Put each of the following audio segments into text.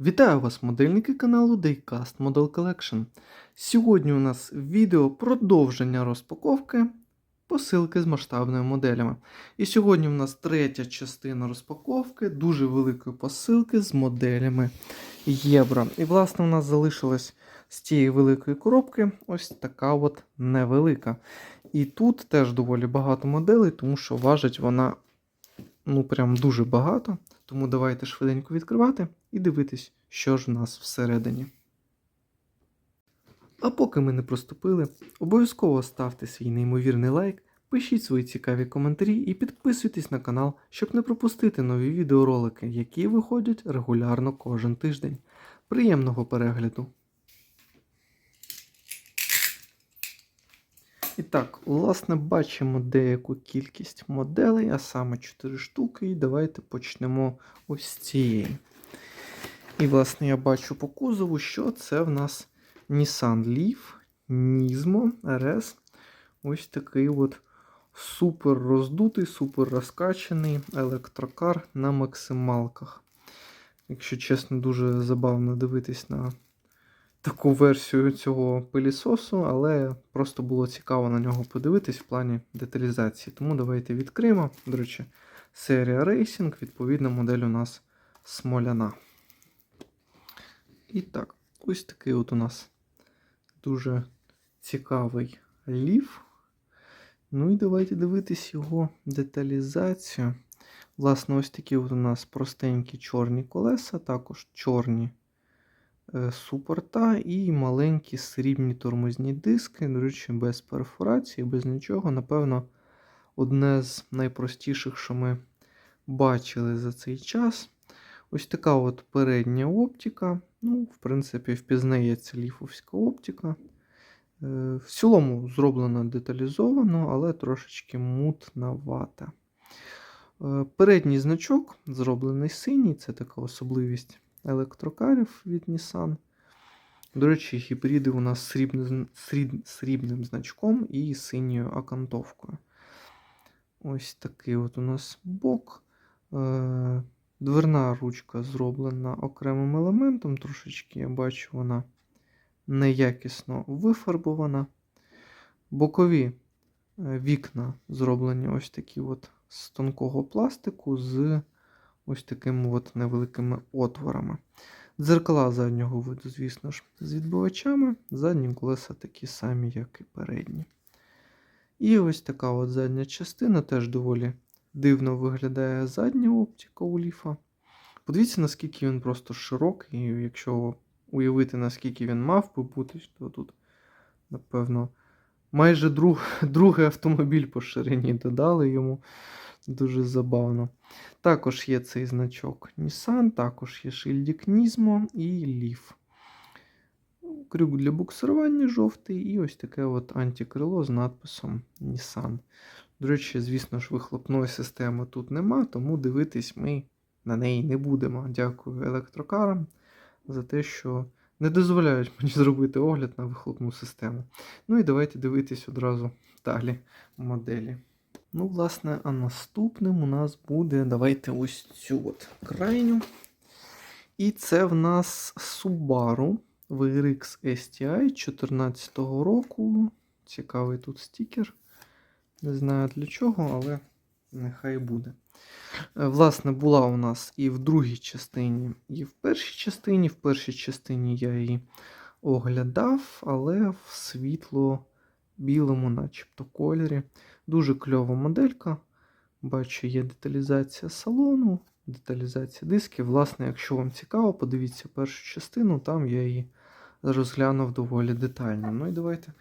Вітаю вас, модельники каналу Daycast Model Collection. Сьогодні у нас відео продовження розпаковки посилки з масштабними моделями. І сьогодні у нас третя частина розпаковки дуже великої посилки з моделями Євро. І, власне, у нас залишилось з цієї великої коробки ось така от невелика. І тут теж доволі багато моделей, тому що важить вона ну прям дуже багато. Тому давайте швиденько відкривати і дивитись, що ж в нас всередині. А поки ми не проступили, обов'язково ставте свій неймовірний лайк, пишіть свої цікаві коментарі і підписуйтесь на канал, щоб не пропустити нові відеоролики, які виходять регулярно кожен тиждень. Приємного перегляду! І так, власне, бачимо деяку кількість моделей, а саме 4 штуки. І давайте почнемо ось з цієї. І, власне, я бачу по кузову, що це в нас Nissan Leaf Nismo RS. Ось такий от супер роздутий, супер розкачаний електрокар на максималках. Якщо чесно, дуже забавно дивитись на таку версію цього пилісосу, але просто було цікаво на нього подивитись в плані деталізації. Тому давайте відкриємо. До речі, серія Racing, відповідна модель у нас смоляна. І так, ось такий от у нас дуже цікавий лів. Ну і давайте дивитись його деталізацію. Власне, ось такі от у нас простенькі чорні колеса, також чорні е, супорта і маленькі срібні тормозні диски. До речі, без перфорації, без нічого. Напевно, одне з найпростіших, що ми бачили за цей час. Ось така от передня оптика. Ну, в принципі, впізнається ліфовська оптика. Е, В цілому зроблено деталізовано, але трошечки мутновата. Е, Передній значок зроблений синій, це така особливість електрокарів від Nissan. До речі, гібриди у нас срібним, сріб, срібним значком і синьою окантовкою. Ось такий от у нас бок. Дверна ручка зроблена окремим елементом, трошечки я бачу, вона неякісно вифарбована. Бокові е, вікна зроблені ось такі от з тонкого пластику з ось такими от невеликими отворами. Дзеркала заднього виду, звісно ж, з відбивачами. Задні колеса такі самі, як і передні. І ось така от задня частина теж доволі дивно виглядає задня оптика у ліфа. Подивіться, наскільки він просто широкий, і якщо уявити, наскільки він мав би бути, то тут, напевно, майже друг, другий автомобіль по ширині додали йому. Дуже забавно. Також є цей значок Nissan, також є шильдик Nismo і Leaf. Крюк для буксирування жовтий, і ось таке от антикрило з надписом Nissan. До речі, звісно ж, вихлопної системи тут нема, тому дивитись ми на неї не будемо. Дякую електрокарам за те, що не дозволяють мені зробити огляд на вихлопну систему. Ну і давайте дивитись одразу далі моделі. Ну, власне, а наступним у нас буде. Давайте ось цю от крайню. І це в нас Subaru VRX STI 2014 року. Цікавий тут стікер. Не знаю для чого, але нехай буде. Е, Власне, була у нас і в другій частині, і в першій частині. В першій частині я її оглядав, але в світло-білому, начебто, кольорі. Дуже кльова моделька. Бачу, є деталізація салону, деталізація дисків. Власне, якщо вам цікаво, подивіться першу частину, там я її розглянув доволі детально. Ну і давайте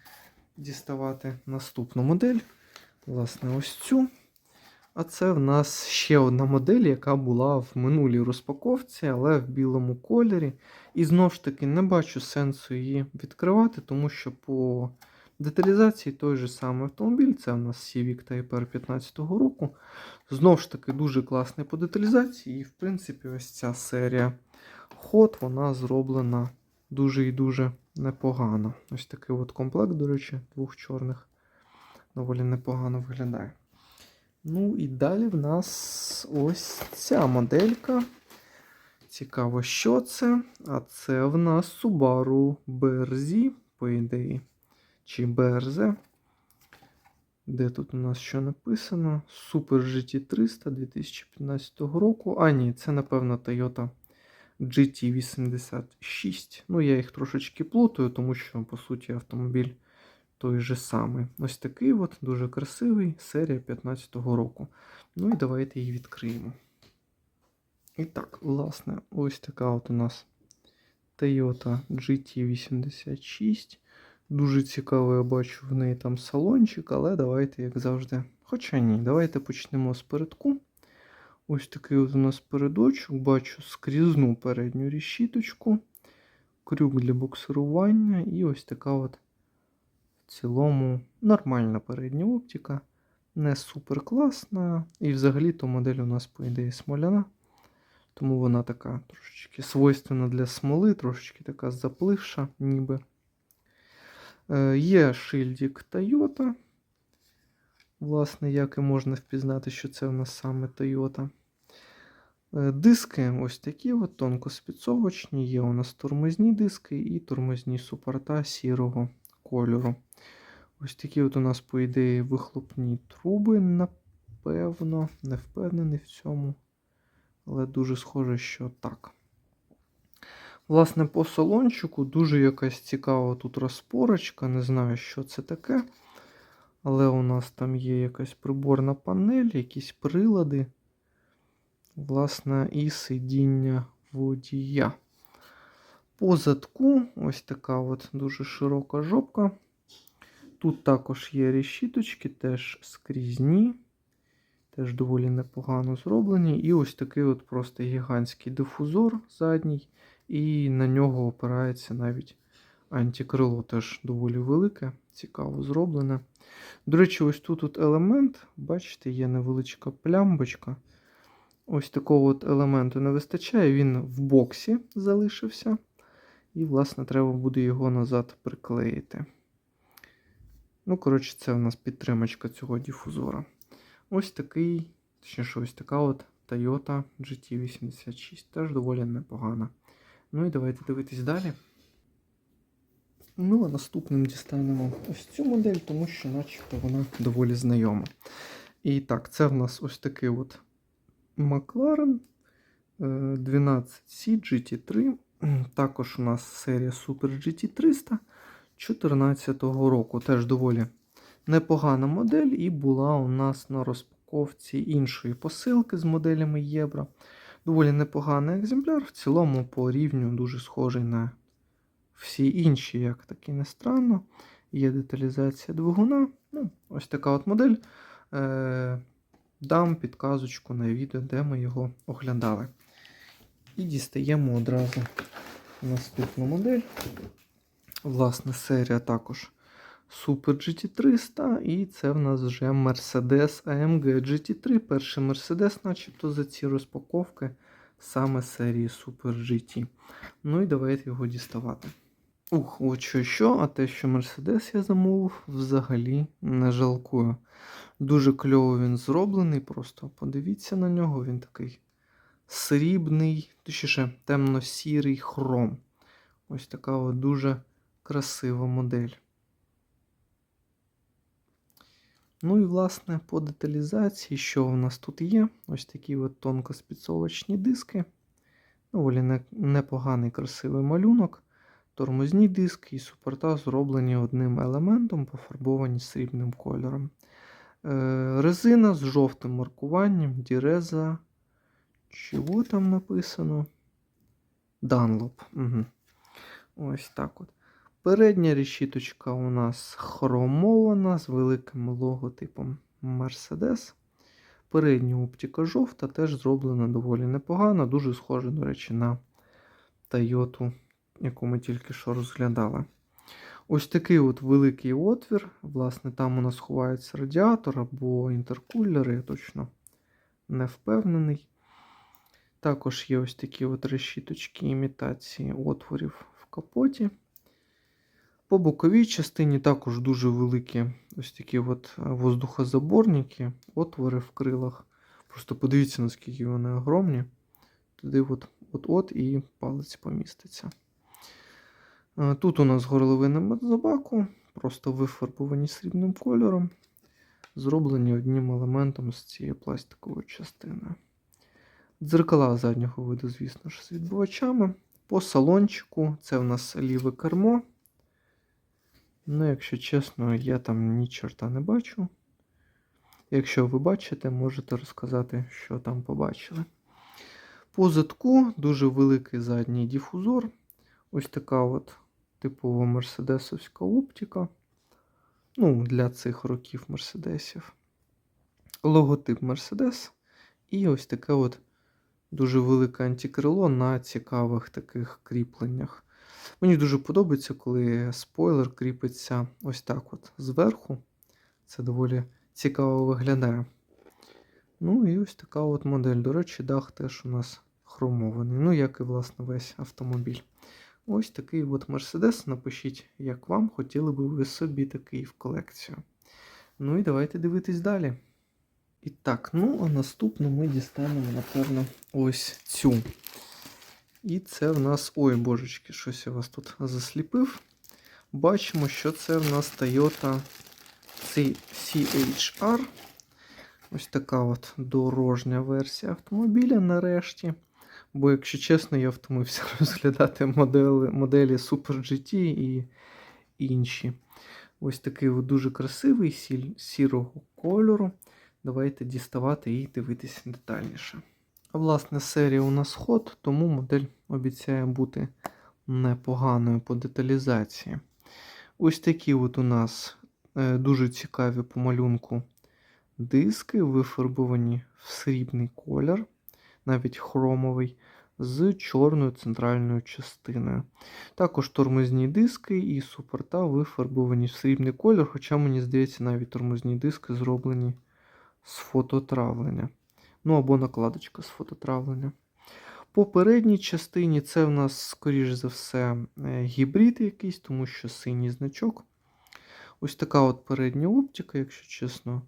діставати наступну модель. Власне, ось цю. А це в нас ще одна модель, яка була в минулій розпаковці, але в білому кольорі. І знову ж таки не бачу сенсу її відкривати, тому що по деталізації той же самий автомобіль, це в нас Civic Type R 15 року. Знову ж таки, дуже класний по деталізації. І, в принципі, ось ця серія Hot, вона зроблена дуже і дуже непогано. Ось такий от комплект, до речі, двох чорних. Доволі непогано виглядає. Ну і далі в нас ось ця моделька. Цікаво, що це? А це в нас Subaru BRZ, по ідеї. Чи BRZ. Де тут у нас що написано? Super GT300 2015 року. А, ні, це, напевно, Toyota GT86. Ну, я їх трошечки плутаю, тому що, по суті, автомобіль той же самий. Ось такий от, дуже красивий, серія 15-го року. Ну і давайте її відкриємо. І так, власне, ось така от у нас Toyota GT86. Дуже цікаво, я бачу в неї там салончик, але давайте, як завжди. Хоча ні, давайте почнемо з передку. Ось такий от у нас передочок. Бачу скрізну передню рішіточку, крюк для буксирування і ось така от в цілому нормальна передня оптика. Не супер класна. І взагалі-то модель у нас, по ідеї, смоляна. Тому вона така трошечки свойственна для смоли, трошечки така запливша, ніби. Е, Є шильдик Toyota. Власне, як і можна впізнати, що це у нас саме Toyota. Е, Диски ось такі от, тонкоспідсовочні. Є у нас тормозні диски і тормозні супорта сірого кольору. Ось такі от у нас, по ідеї, вихлопні труби, напевно, не впевнений в цьому. Але дуже схоже, що так. Власне, по салончику дуже якась цікава тут розпорочка. Не знаю, що це таке. Але у нас там є якась приборна панель, якісь прилади. Власне, і сидіння водія. По задку ось така от дуже широка жопка. Тут також є решіточки, теж скрізні. Теж доволі непогано зроблені. І ось такий от просто гігантський дифузор задній. І на нього опирається навіть антикрило, теж доволі велике, цікаво зроблене. До речі, ось тут от елемент, бачите, є невеличка плямбочка. Ось такого от елементу не вистачає, він в боксі залишився. І, власне, треба буде його назад приклеїти. Ну, коротше, це у нас підтримочка цього дифузора. Ось такий, точніше, ось така от Toyota GT86. Теж доволі непогана. Ну і давайте дивитись далі. Ну, а наступним дістанемо ось цю модель, тому що, начебто, вона доволі знайома. І так, це в нас ось такий от McLaren 12C GT3. Також у нас серія Super GT300 2014 року. Теж доволі непогана модель, і була у нас на розпаковці іншої посилки з моделями Євро. Доволі непоганий екземпляр. В цілому по рівню дуже схожий на всі інші, як таки не странно. Є деталізація двигуна. Ну, Ось така от модель. Е- Дам підказочку на відео, де ми його оглядали. І дістаємо одразу наступну модель. Власне, серія також Super GT300, і це в нас вже Mercedes AMG GT3. Перший Mercedes, начебто, за ці розпаковки саме серії Super GT. Ну і давайте його діставати. Ух, от що що, а те, що Mercedes я замовив, взагалі не жалкую. Дуже кльово він зроблений, просто подивіться на нього, він такий срібний, точніше, темно-сірий хром. Ось така от дуже красива модель. Ну і, власне, по деталізації, що у нас тут є? Ось такі от тонкоспідсовочні диски. Доволі непоганий красивий малюнок. Тормозні диски і супорта зроблені одним елементом, пофарбовані срібним кольором. Е, резина з жовтим маркуванням, Діреза. Чого там написано? Dunlop. Угу. Ось так от. Передня решіточка у нас хромована з великим логотипом Mercedes. Передня оптика жовта теж зроблена доволі непогано, дуже схожа, до речі, на Toyota, яку ми тільки що розглядали. Ось такий от великий отвір. Власне, там у нас ховається радіатор або інтеркулер, я точно не впевнений. Також є ось такі от решіточки імітації отворів в капоті. По боковій частині також дуже великі ось такі от воздухозаборники, отвори в крилах. Просто подивіться, наскільки вони огромні. Туди от от-от і палець поміститься. Е, Тут у нас горловина бензобаку, просто вифарбовані срібним кольором, зроблені одним елементом з цієї пластикової частини. Дзеркала заднього виду, звісно ж, з відбивачами. По салончику це в нас ліве кермо. Ну, якщо чесно, я там ні чорта не бачу. Якщо ви бачите, можете розказати, що там побачили. По задку дуже великий задній дифузор. Ось така от типова мерседесовська оптика. Ну, для цих років мерседесів. Логотип Мерседес. І ось таке от дуже велике антикрило на цікавих таких кріпленнях. Мені дуже подобається, коли спойлер кріпиться ось так от зверху. Це доволі цікаво виглядає. Ну і ось така от модель. До речі, дах теж у нас хромований. Ну, як і власне весь автомобіль. Ось такий от Мерседес. Напишіть, як вам хотіли би ви собі такий в колекцію. Ну і давайте дивитись далі. І так, ну а наступно ми дістанемо, напевно, ось цю. І це в нас. Ой, божечки, щось я вас тут засліпив. Бачимо, що це в нас Toyota CHR. Ось така от дорожня версія автомобіля нарешті. Бо, якщо чесно, я втомився розглядати моделі, моделі Super GT і інші. Ось такий от дуже красивий сірого кольору. Давайте діставати і дивитися детальніше. А власне, серія у нас ход, тому модель обіцяє бути непоганою по деталізації. Ось такі от у нас е, дуже цікаві по малюнку диски, вифарбовані в срібний колір, навіть хромовий, з чорною центральною частиною. Також тормозні диски і супорта вифарбовані в срібний колір, хоча, мені здається, навіть тормозні диски зроблені з фототравлення. Ну або накладочка з фототравлення. По передній частині це в нас, скоріш за все, е, гібрид якийсь, тому що синій значок. Ось така от передня оптика, якщо чесно,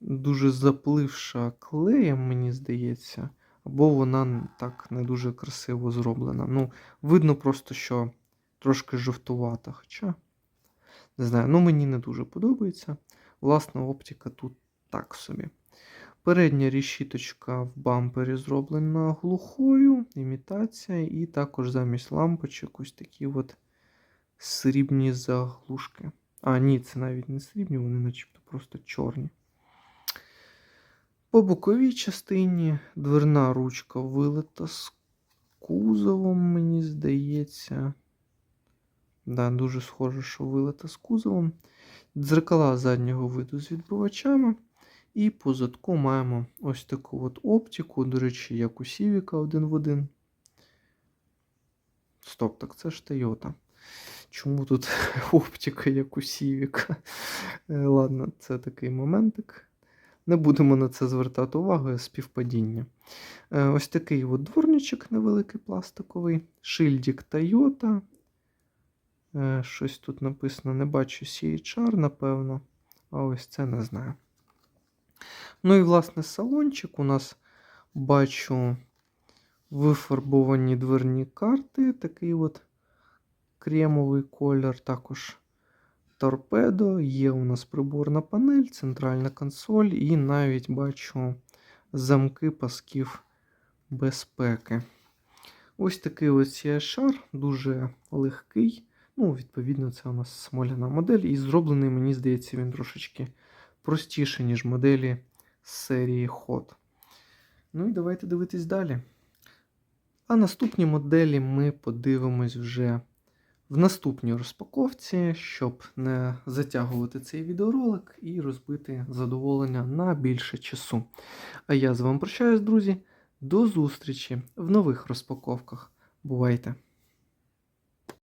дуже запливша клеєм, мені здається, або вона так не дуже красиво зроблена. Ну, видно просто, що трошки жовтувата. Хоча, не знаю, ну мені не дуже подобається. Власна оптика тут так собі. Передня рішіточка в бампері зроблена глухою, імітація, і також замість лампочок ось такі от срібні заглушки. А, ні, це навіть не срібні, вони начебто просто чорні. По боковій частині дверна ручка вилита з кузовом, мені здається. Да, Дуже схоже, що вилита з кузовом. Дзеркала заднього виду з відбивачами. І по задку маємо ось таку от оптику, до речі, як у Сівіка один в один. Стоп, так це ж Toyota. Чому тут оптика, як у Сівіка? Е, Ладно, це такий моментик. Не будемо на це звертати увагу, співпадіння. Е, Ось такий от дворничок невеликий пластиковий. Шильдик Toyota. Е, Щось тут написано, не бачу CHR, напевно. А ось це не знаю. Ну і, власне, салончик у нас бачу вифарбовані дверні карти. Такий от кремовий колір. Також торпедо. Є у нас приборна панель, центральна консоль, і навіть бачу замки пасків безпеки. Ось такий ось шар, дуже легкий. Ну, відповідно, це у нас смоляна модель. І зроблений, мені здається, він трошечки простіше, ніж моделі серії Hot. Ну і давайте дивитись далі. А наступні моделі ми подивимось вже в наступній розпаковці, щоб не затягувати цей відеоролик і розбити задоволення на більше часу. А я з вами прощаюсь, друзі. До зустрічі в нових розпаковках. Бувайте!